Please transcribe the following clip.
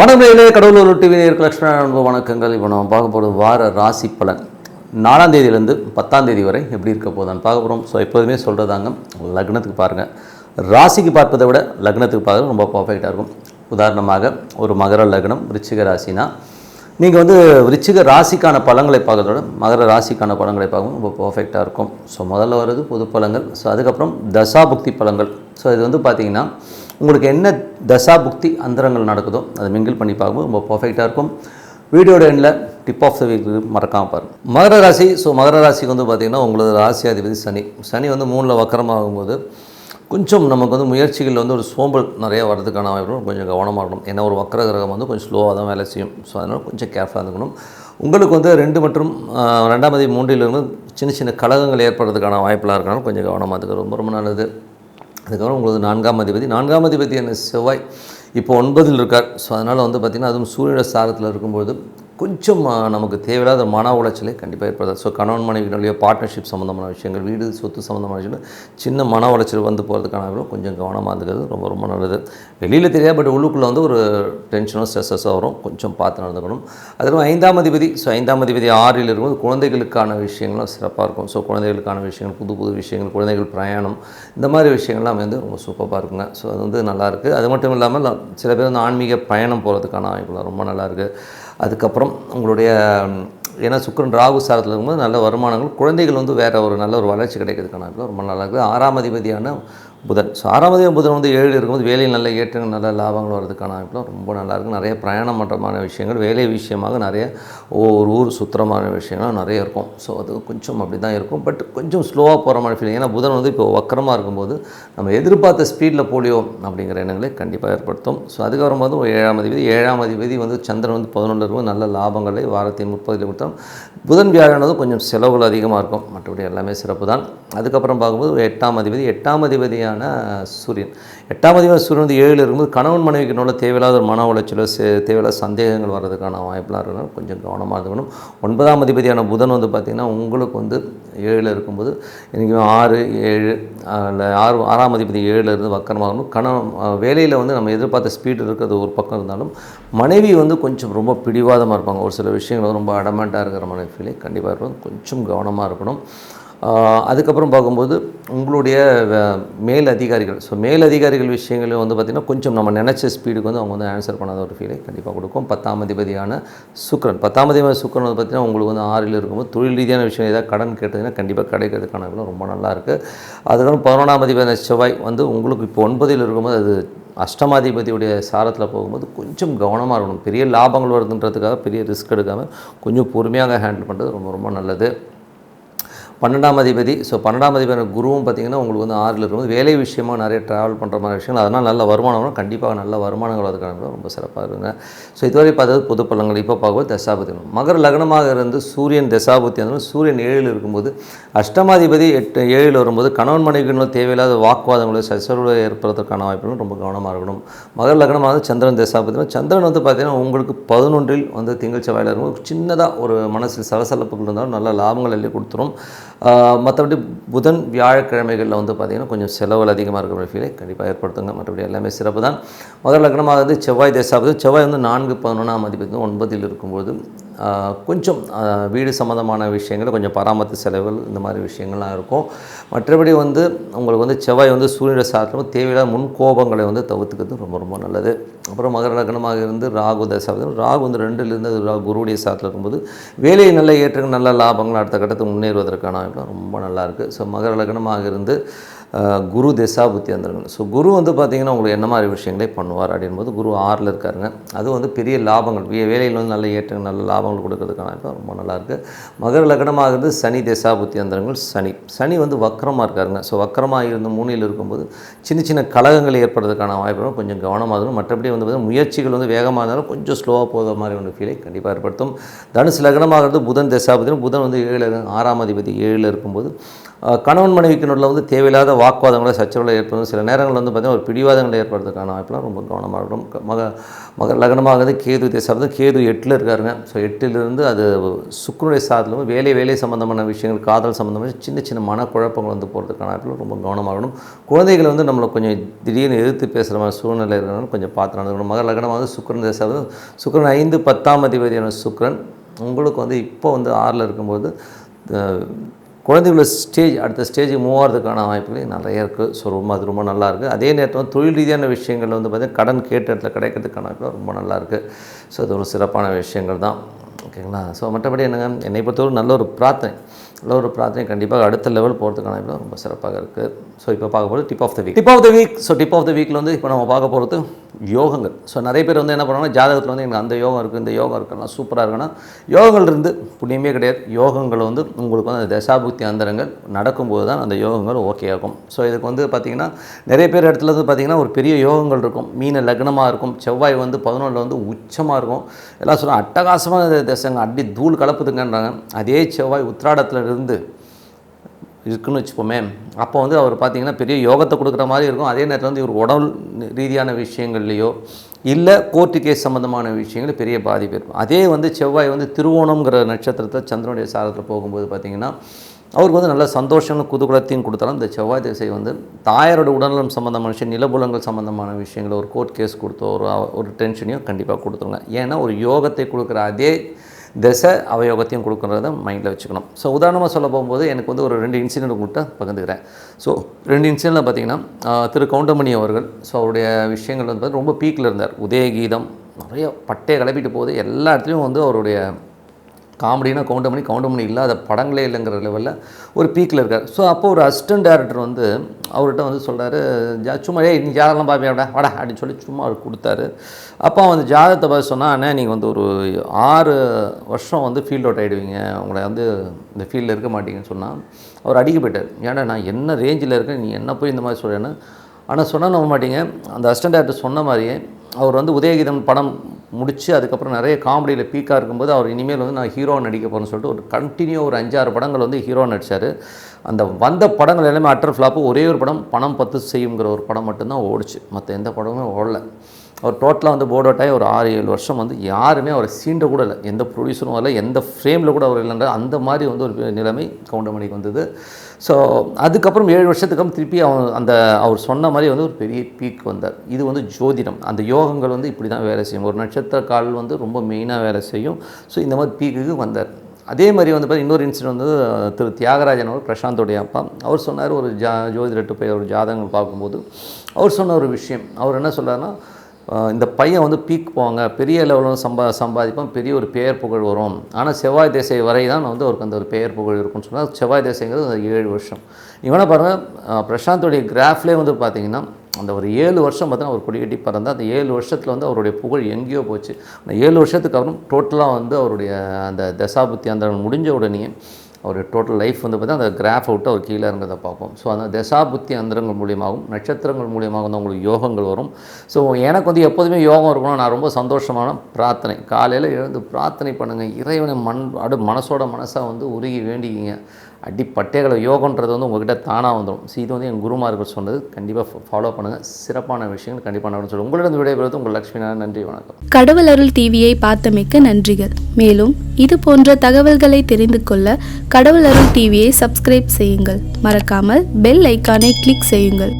வணக்கங்களே கடவுளூர் TV நேருக்கு லட்சுமண அன்பு வணக்கங்கள். இப்போ நம்ம பார்க்க போகிறது வார ராசி பலன். நாலாம் தேதியிலேருந்து பத்தாம் தேதி வரை எப்படி இருக்க போதான்னு பார்க்க போகிறோம் ஸோ எப்போதுமே சொல்கிறதாங்க லக்னத்துக்கு பாருங்கள் ராசிக்கு பார்ப்பதை விட லக்னத்துக்கு பார்க்க ரொம்ப பர்ஃபெக்டாக இருக்கும். உதாரணமாக ஒரு மகர லக்னம் ரிச்சிக ராசினா நீங்கள் வந்து விருச்சிக ராசிக்கான பழங்களை பார்க்கறதோட விட மகர ராசிக்கான பழங்களை பார்க்கும் ரொம்ப பர்ஃபெக்டாக இருக்கும். ஸோ முதல்ல வர்றது பொது பழங்கள் ஸோ அதுக்கப்புறம் தசாபுக்தி பழங்கள் ஸோ இது வந்து பார்த்தீங்கன்னா உங்களுக்கு என்ன தசா புக்தி அந்தரங்கள் நடக்குதோ அதை மிங்கிள் பண்ணி பார்க்கும்போது ரொம்ப பர்ஃபெக்டாக இருக்கும். வீடியோட எண்ணில் டிப் ஆஃப் த வீக் மறக்காமல் பாருங்க. மகர ராசி ஸோ மகர ராசிக்கு வந்து பார்த்திங்கன்னா உங்களது ராசியாதிபதி சனி. சனி வந்து மூணில் வக்கரமாகும்போது கொஞ்சம் நமக்கு வந்து முயற்சிகளில் வந்து ஒரு சோம்பல் நிறையா வர்றதுக்கான வாய்ப்பு கொஞ்சம் கவனமாக இருக்கணும். ஏன்னா ஒரு வக்கர கிரகம் வந்து கொஞ்சம் ஸ்லோவாக தான் வேலை செய்யும். ஸோ அதனால் கொஞ்சம் கேர்ஃபுல்லாக இருக்கணும் உங்களுக்கு வந்து ரெண்டு மற்றும் ரெண்டாம் தேதி மூன்றிலிருந்து சின்ன சின்ன கழகங்கள் ஏற்படுறதுக்கான வாய்ப்பெலாம் இருக்கணும் கொஞ்சம் கவனமாக இருக்கிறது ரொம்ப ரொம்ப நல்லது. அதுக்கப்புறம் உங்களுக்கு நான்காம் அதிபதி. நான்காம் அதிபதி என்ன? செவ்வாய். இப்போ ஒன்பதில் இருக்கார். ஸோ அதனால் வந்து பார்த்திங்கன்னா அதுவும் சூரியன சாரத்தில் இருக்கும்போது கொஞ்சம் நமக்கு தேவையில்லாத மன உளைச்சலை கண்டிப்பாக ஏற்படுது ஸோ கணவன் மனைவிகளுடைய பார்ட்னர்ஷிப் சம்மந்தமான விஷயங்கள் வீடு சொத்து சம்மந்தமான விஷயங்கள் சின்ன மன உளைச்சல் வந்து போகிறதுக்கான கொஞ்சம் கவனமாக இருந்துக்கிறது ரொம்ப ரொம்ப நல்லது. வெளியில் தெரியாது பட் உள்ளுக்குள்ளே வந்து ஒரு டென்ஷனோ ஸ்ட்ரெஸ்ஸஸோ வரும். கொஞ்சம் பார்த்து நடந்துக்கணும். அதுவும் ஐந்தாம் அதிபதி ஸோ ஐந்தாம் அதிபதி ஆறில் இருக்கும்போது குழந்தைகளுக்கான விஷயங்களும் சிறப்பாக இருக்கும். ஸோ குழந்தைகளுக்கான விஷயங்கள் புது புது விஷயங்கள் குழந்தைகள் பிரயாணம் இந்த மாதிரி விஷயங்கள்லாம் வந்து ரொம்ப சூப்பராக இருக்குங்க. ஸோ அது வந்து நல்லாயிருக்கு அது மட்டும் இல்லாமல் சில பேர் வந்து ஆன்மீக பயணம் போகிறதுக்கான வாய்ப்புலாம் ரொம்ப நல்லாயிருக்கு அதுக்கப்புறம் உங்களுடைய ஏன்னா சுக்கரன் ராகு சாரத்தில் இருக்கும்போது நல்ல வருமானங்கள் குழந்தைகள் வந்து வேறு ஒரு நல்ல ஒரு வளர்ச்சி கிடைக்கிறதுக்கான ரொம்ப நல்லா இருக்குது. ஆறாம் அதிபதியான புதன். ஸோ ஆறாம் புதன் வந்து ஏழு இருக்கும்போது வேலையில் நல்ல ஏற்றங்கள் நல்ல லாபங்கள் வர்றதுக்கான வாய்ப்புலாம் ரொம்ப நல்லாயிருக்கும் நிறைய பிரயாணம் பண்ணுறமான விஷயங்கள் வேலை விஷயமாக நிறைய ஒவ்வொரு ஊர் சுத்திரமான விஷயங்கள் நிறைய இருக்கும். ஸோ அது கொஞ்சம் அப்படி தான் இருக்கும். பட் கொஞ்சம் ஸ்லோவாக போகிற மாதிரி ஃபீல் ஏன்னா புதன் வந்து இப்போ வக்கரமாக இருக்கும்போது நம்ம எதிர்பார்த்த ஸ்பீடில் போலியோ அப்படிங்கிற எண்ணங்களை கண்டிப்பாக ஏற்படுத்தும். ஸோ அதுக்கு வரும்போது ஒரு ஏழாம் அதிபதி ஏழாம் அதிபதி வந்து சந்திரன் வந்து பதினொன்று இருக்கும் நல்ல லாபங்களை வாரத்தின் முப்பதில் கொடுத்தோம் புதன் வியாழனது கொஞ்சம் செலவுகள் அதிகமாக இருக்கும். மற்றபடி எல்லாமே சிறப்பு தான் அதுக்கப்புறம் பார்க்கும்போது ஒரு எட்டாம் அதிபதி. எட்டாம் அதிபதியான சூரியன். எட்டாம் அதிபதி சூரியன் வந்து ஏழில் இருக்கும்போது கணவன் மனைவிக்கு நல்ல தேவையில்லாத ஒரு மன உளைச்சலோ சே- தேவையில்லாத சந்தேகங்கள் வர்றதுக்கான வாய்ப்பெலாம் இருக்கணும் கொஞ்சம் கவனமாக இருக்கணும். ஒன்பதாம் அதிபதியான புதன் வந்து பார்த்திங்கன்னா உங்களுக்கு வந்து ஏழில் இருக்கும்போது இன்றைக்கி ஆறு ஏழு இல்லை ஆறு ஆறாம் அதிபதி ஏழில் இருந்து வக்கரமாகணும் கணவன் வேலையில் வந்து நம்ம எதிர்பார்த்த ஸ்பீடு இருக்கிறது ஒரு பக்கம் இருந்தாலும் மனைவி வந்து கொஞ்சம் ரொம்ப பிடிவாதமாக இருப்பாங்க. ஒரு சில விஷயங்கள் ரொம்ப அடமெண்ட்டாக இருக்கிற மனைவியிலே கண்டிப்பாக இருக்கணும். கொஞ்சம் கவனமாக இருக்கணும். அதுக்கப்புறம் பார்க்கும்போது உங்களுடைய மேல் அதிகாரிகள் ஸோ மேல் அதிகாரிகள் விஷயங்களையும் வந்து பார்த்திங்கன்னா கொஞ்சம் நம்ம நினச்ச ஸ்பீடுக்கு வந்து அவங்க வந்து ஆன்சர் பண்ணாத ஒரு ஃபீலை கண்டிப்பாக கொடுக்கும். பத்தாம் அதிபதியான சுக்கிரன். பத்தாம் அதிபதி சுக்கரன் வந்து பார்த்திங்கன்னா உங்களுக்கு வந்து ஆறில் இருக்கும்போது தொழில் ரீதியான விஷயம் ஏதாவது கடன் கேட்டதுன்னா கண்டிப்பாக கிடைக்கிறதுக்கான ரொம்ப நல்லா இருக்குது அதுக்கப்புறம் பதினொன்றாம் அதிபதியான செவ்வாய் வந்து உங்களுக்கு இப்போ ஒன்பதில் இருக்கும்போது அது அஷ்டமாதிபதியுடைய சாரத்தில் போகும்போது கொஞ்சம் கவனமாக இருக்கணும். பெரிய லாபங்கள் வருதுன்றதுக்காக பெரிய ரிஸ்க் எடுக்காமல் கொஞ்சம் பொறுமையாக ஹேண்டில் பண்ணுறது ரொம்ப ரொம்ப நல்லது. பன்னெண்டாம் அதிபதி. ஸோ பன்னெண்டாம் அதிபதி குருவும் பார்த்திங்கன்னா உங்களுக்கு வந்து ஆறில் இருக்கும்போது வேலை விஷயமா நிறைய ட்ராவல் பண்ணுற மாதிரி விஷயங்கள். அதனால் நல்ல வருமானம் கண்டிப்பாக நல்ல வருமானங்கள் அதுக்கான ரொம்ப சிறப்பாக இருக்குங்க. ஸோ இதுவரை பார்த்தது பொது பலன்கள். இப்போ பார்க்கும்போது தசாபதி மகர லக்னமாக இருந்து சூரியன் தசாபதி இருந்தாலும் சூரியன் ஏழில் இருக்கும்போது அஷ்டமாதிபதி எட்டு ஏழில் வரும்போது கணவன் மனைவிகளும் தேவையில்லாத வாக்குவாதங்களை சச்சரவு ஏற்படுறதுக்கான வாய்ப்புகளும் ரொம்ப கவனமாக இருக்கணும். மகர லக்னமாக வந்து சந்திரன் தசாபதி சந்திரன் வந்து பார்த்திங்கன்னா உங்களுக்கு பதினொன்றில் வந்து திங்கள் செவ்வாயில் இருக்கும்போது சின்னதாக ஒரு மனசில் சலசலப்புகள் இருந்தாலும் நல்ல லாபங்கள் எல்லாம் கொடுத்துரும். மற்றபடி புதன் வியாழக்கிழமைகளில் வந்து பார்த்திங்கன்னா கொஞ்சம் செலவுகள் அதிகமாக இருக்கிற ஃபீலை கண்டிப்பாக ஏற்படுத்துங்க. மற்றபடி எல்லாமே சிறப்பு தான் முதல் லக்னமாக வந்து செவ்வாய் தேசாபதி செவ்வாய் வந்து நான்கு பதினொன்றாம் மதிப்பு வந்து ஒன்பதில் இருக்கும்போது கொஞ்சம் வீடு சம்மந்தமான விஷயங்கள் கொஞ்சம் பராமரித்து செலவுகள் இந்த மாதிரி விஷயங்கள்லாம் இருக்கும். மற்றபடி வந்து உங்களுக்கு வந்து செவ்வாய் வந்து சூரியன சாத்திரம் தேவையில்லாத முன் கோபங்களை வந்து தவிர்த்துக்கிறது ரொம்ப ரொம்ப நல்லது. அப்புறம் மகர லக்னமாக இருந்து ராகு தசாவது ராகு வந்து ரெண்டுலேருந்து ரா- குருவுடைய சாத்தில் இருக்கும்போது வேலையை நல்ல ஏற்றங்கள் நல்ல லாபங்கள் அடுத்த கட்டத்துக்கு முன்னேறுவதற்கான ரொம்ப நல்லா இருக்குது ஸோ மகர லக்னமாக இருந்து குரு திசாபுத்தி வந்துருங்க ஸோ குரு வந்து பார்த்திங்கன்னா உங்களுக்கு என்ன மாதிரி விஷயங்களே பண்ணுவார் அப்படின்போது குரு ஆறில் இருக்காருங்க. அது வந்து பெரிய லாபங்கள். வேலையில் வந்து நல்ல ஏற்றங்கள் நல்ல லாபங்கள் கொடுக்கறதுக்கான வாய்ப்பு ரொம்ப நல்லாயிருக்கு மகர லக்னமாகிறது சனி திசாபுத்தி அந்தரங்கள் சனி. சனி வந்து வக்கரமாக இருக்காருங்க. ஸோ வக்கரமாக இருந்து மூணில் இருக்கும்போது சின்ன சின்ன கலகங்கள் ஏற்படுறதுக்கான வாய்ப்புகள் கொஞ்சம் கவனமாக இருக்கும் மற்றபடி வந்து பார்த்தீங்கன்னா முயற்சிகள் வந்து வேகமாக இருந்தாலும் கொஞ்சம் ஸ்லோவாக போகிற மாதிரி ஒன்று ஃபீலை கண்டிப்பாக ஏற்படுத்தும். தனுசு லக்னமாகிறது புதன் தசாபதியும் புதன் வந்து ஏழு ஆறாம் அதிபதி ஏழில் இருக்கும்போது கணவன் கணவன் மனைவிக்கினுள்ள வந்து தேவையில்லாத வாக்குவாதங்களை சச்சரவுகளை ஏற்படும் சில நேரங்கள் வந்து பார்த்திங்கன்னா ஒரு பிடிவாதங்களை ஏற்படுறதுக்கான வாய்ப்புலாம் ரொம்ப கவனமாக இருக்கும். மக மக லக்னமாகுது கேது தேசாவது கேது எட்டில் இருக்காருங்க. ஸோ எட்டிலிருந்து அது சுக்குனுடைய சாதலும் வேலை வேலை சம்மந்தமான விஷயங்கள் காதல் சம்மந்தமான சின்ன சின்ன மனக்குழப்பங்கள் வந்து போகிறதுக்கான வாய்ப்புகள் ரொம்ப கவனமாக இருக்கணும். குழந்தைகள் வந்து நம்மளை கொஞ்சம் திடீர்னு எதிர்த்து பேசுகிற மாதிரி சூழ்நிலை இருக்கிறனால கொஞ்சம் பார்த்து நடந்துக்கணும் மக லக்னமாக சுக்கரன் தேசாவது சுக்கரன் ஐந்து பத்தாம் அதிபதியான சுக்கரன். உங்களுக்கு வந்து இப்போ வந்து ஆறில் இருக்கும்போது குழந்தைகளோட ஸ்டேஜ் அடுத்த ஸ்டேஜுக்கு மூவ் ஆகிறதுக்கான வாய்ப்புகள் நிறைய இருக்குது ஸோ ரொம்ப அது ரொம்ப நல்லாயிருக்கு அதே நேரத்தில் தொழில் ரீதியான விஷயங்கள் வந்து பார்த்திங்கன்னா கடன் கேட்ட இடத்துல கிடைக்கிறதுக்கான வாய்ப்பு ரொம்ப நல்லா இருக்குது ஸோ அது ஒரு சிறப்பான விஷயங்கள் தான். ஓகேங்களா ஸோ மற்றபடி என்னங்க? என்னை பொறுத்தவரை நல்ல ஒரு பிரார்த்தனை. நல்ல ஒரு பிரார்த்தனை கண்டிப்பாக அடுத்த லெவல் போகிறதுக்கான வாய்ப்பு ரொம்ப சிறப்பாக இருக்குது ஸோ இப்போ பார்க்க போகிறது tip of the week tip of the week so tip of the வீக்கில் வந்து இப்போ நம்ம பார்க்க போகிறது யோகங்கள். ஸோ நிறைய பேர் வந்து என்ன பண்ணுவாங்கன்னா ஜாதகத்தில் வந்து எனக்கு அந்த யோகம் இருக்குது இந்த யோகம் இருக்குன்னா சூப்பராக இருக்குன்னா யோகங்கள் இருந்து புண்ணியமே கிடையாது. யோகங்கள் வந்து உங்களுக்கு வந்து அந்த தசாபுக்தி அந்தரங்கள் நடக்கும்போது தான் அந்த யோகங்கள் ஓகே ஆகும். ஸோ இதுக்கு வந்து பார்த்திங்கன்னா நிறைய பேர் இடத்துல வந்து பார்த்திங்கன்னா ஒரு பெரிய யோகங்கள் இருக்கும். மீன லக்னமாக இருக்கும். செவ்வாய் வந்து பதினொன்றில் வந்து உச்சமாக இருக்கும். எல்லாம் சொல்லுவாங்க அட்டகாசமாக தசைங்க அடி தூள் கலப்புதுங்கன்றாங்க. அதே செவ்வாய் உத்திராடத்தில் இருந்து இருக்குன்னு வச்சுப்போமே அப்போ வந்து அவர் பார்த்தீங்கன்னா பெரிய யோகத்தை கொடுக்குற மாதிரி இருக்கும். அதே நேரத்தில் வந்து இவர் உடல் ரீதியான விஷயங்கள்லையோ இல்லை கோர்ட்டு கேஸ் சம்மந்தமான விஷயங்கள் பெரிய பாதிப்பு இருக்கும் அதே வந்து செவ்வாய் வந்து திருவோணம்ங்கிற நட்சத்திரத்தில் சந்திரனுடைய சாரத்தில் போகும்போது பார்த்தீங்கன்னா அவருக்கு வந்து நல்ல சந்தோஷம் குதூகலத்தையும் கொடுத்தாலும் இந்த செவ்வாய் திசை வந்து தாயாரோட உடல்நலம் சம்மந்தமான விஷயம் நிலபுலங்கள் சம்மந்தமான விஷயங்கள் ஒரு கோர்ட் கேஸ் கொடுத்தோ ஒரு ஒரு டென்ஷனையும் கண்டிப்பாக கொடுத்துருங்க. ஏன்னா ஒரு யோகத்தை கொடுக்குற அதே திசை அவயோகத்தையும் கொடுக்குறத மைண்டில் வச்சுக்கணும். ஸோ உதாரணமாக சொல்ல போகும்போது எனக்கு வந்து ஒரு ரெண்டு இன்சிடென்ட் உங்கள்கிட்ட பகிர்ந்துக்கிறேன். ஸோ ரெண்டு இன்சிடென்ட்டில் பார்த்தீங்கன்னா திரு கவுண்டமணி அவர்கள் ஸோ அவருடைய விஷயங்கள் வந்து பார்த்தீங்கன்னா ரொம்ப பீக்கில் இருந்தார். உதயகீதம் நிறைய பட்டையை கிளப்பிட்டு போகுது. எல்லா இடத்துலையும் வந்து அவருடைய காமெடினா கவுண்டமணி கவுண்டமணி இல்லாத படங்களே இல்லைங்கிற லெவலில் ஒரு பீக்கில் இருக்கார். ஸோ அப்போ ஒரு அசிஸ்டன்ட் டேரக்டர் வந்து அவர்கிட்ட வந்து சொல்கிறாரு ஜா சும்மா ஏய் நீ ஜாதகம்லாம் பார்ப்பியா வாடா வாடா அப்படின்னு சொல்லி சும்மா அவர் கொடுத்தாரு. அப்போ வந்து ஜாதகத்தை பார்த்து சொன்னால் அண்ணே நீங்கள் வந்து ஒரு ஆறு வருஷம் வந்து ஃபீல்ட் அவுட் ஆகிடுவீங்க உங்களை வந்து இந்த ஃபீல்டில் இருக்க மாட்டீங்கன்னு சொன்னால் அவர் அடிக்க போயிட்டார். ஏன்டா நான் என்ன ரேஞ்சில் இருக்கேன்? நீ என்ன போய் இந்த மாதிரி சொல்கிறேன்னு ஆனால் சொன்னால் நம்ப மாட்டீங்க. அந்த அசிஸ்டன்ட் டேரக்டர் சொன்ன மாதிரியே அவர் வந்து உதயகீதம் படம் முடித்து அதுக்கப்புறம் நிறைய காமெடியில் பீக்காக இருக்கும்போது அவர் இனிமேல் வந்து நான் ஹீரோ நடிக்க போகிறேன்னு சொல்லிட்டு ஒரு கண்டினியூ ஒரு அஞ்சாறு படங்கள் வந்து ஹீரோ நடித்தார் அந்த வந்த படங்கள் எல்லாமே அட்டர் ஃப்ளாப்பு ஒரே ஒரு படம் பணம் பத்து செய்யுங்கிற ஒரு படம் மட்டும்தான் ஓடிச்சு. மற்ற எந்த படமுமே ஓடலை. அவர் டோட்டலாக வந்து போர்ட் அவுட் ஆகி ஒரு ஆறு ஏழு வருஷம் வந்து யாருமே அவரை சீண்ட கூட இல்லை. எந்த ப்ரொடியூசரும் வரல எந்த ஃப்ரேமில் கூட அவர் இல்லைன்ற அந்த மாதிரி வந்து ஒரு நிலைமை கவுண்டமணிக்கு வந்தது. ஸோ அதுக்கப்புறம் ஏழு வருஷத்துக்கு அப்புறம் திருப்பி அவன் அந்த அவர் சொன்ன மாதிரி வந்து ஒரு பெரிய பீக் வந்தார். இது வந்து ஜோதிடம். அந்த யோகங்கள் வந்து இப்படி தான் வேலை செய்யும். ஒரு நட்சத்திர கால் வந்து ரொம்ப மெயினாக வேலை செய்யும். ஸோ இந்த மாதிரி பீக்குக்கு வந்தார். அதே மாதிரி வந்து பார்த்தீங்கன்னா இன்னொரு இன்சிடென்ட் வந்து திரு தியாகராஜன் அவர் பிரசாந்தோடைய அப்பா அவர் சொன்னார் ஒரு ஜா ஜோதிடட்டு போய் ஒரு ஜாதகங்கள் பார்க்கும்போது அவர் சொன்ன ஒரு விஷயம். அவர் என்ன சொல்கிறாருன்னா இந்த பையன் வந்து பீக் போவாங்க. பெரிய லெவலில் சம்பா சம்பாதிப்பான். பெரிய ஒரு பெயர் புகழ் வரும். ஆனால் செவ்வாய் திசை வரை தான் வந்து அவருக்கு அந்த ஒரு பெயர் புகழ் இருக்கும்னு சொன்னால் செவ்வாய் திசைங்கிறது அந்த ஏழு வருஷம். இவனை பாருங்கள் பிரசாந்தோடைய கிராஃப்லேயே வந்து பார்த்தீங்கன்னா அந்த ஒரு ஏழு வருஷம் பார்த்தீங்கன்னா அவர் கொடிக்கட்டி பறந்தார் அந்த ஏழு வருஷத்தில் வந்து அவருடைய புகழ் எங்கேயோ போச்சு. அந்த ஏழு வருஷத்துக்கு அப்புறம் டோட்டலாக வந்து அவருடைய அந்த தசாபுத்தி அந்த முடிஞ்ச உடனே அவருடைய டோட்டல் லைஃப் வந்து பார்த்தீங்கன்னா அந்த கிராஃப் அவுட்டு அவர் கீழே இருக்கிறத பார்ப்போம். ஸோ அந்த தசாபுத்தி அந்தரங்கள் மூலியமாகவும் நட்சத்திரங்கள் மூலியமாக வந்து உங்களுக்கு யோகங்கள் வரும். ஸோ எனக்கு வந்து எப்போதுமே யோகம் இருக்கணும் நான் ரொம்ப சந்தோஷமான பிரார்த்தனை. காலையில் எழுந்து பிரார்த்தனை பண்ணுங்கள் இறைவனை மண் அடு மனசோட மனசாக வந்து உருகி வேண்டிக்கிங்க. அடி பட்டைகளை யோகன்றது வந்து உங்கள்கிட்ட தானாக வந்துடும் ஸோ இது வந்து என் குருமார்கள் சொன்னது. கண்டிப்பாக ஃபாலோ பண்ணுங்கள் சிறப்பான விஷயங்கள் கண்டிப்பாக நடந்து சொல்லுங்கள் உங்களிடம் விடைபெறுவது உங்கள் லக்ஷ்மி நன்றி வணக்கம். கடவுள் அருள் டிவியை பார்த்தமைக்க நன்றிகள். மேலும் இது போன்ற தகவல்களை தெரிந்து கொள்ள கடவுள் அருள் டிவியை சப்ஸ்கிரைப் செய்யுங்கள். மறக்காமல் பெல் ஐக்கானை கிளிக் செய்யுங்கள்.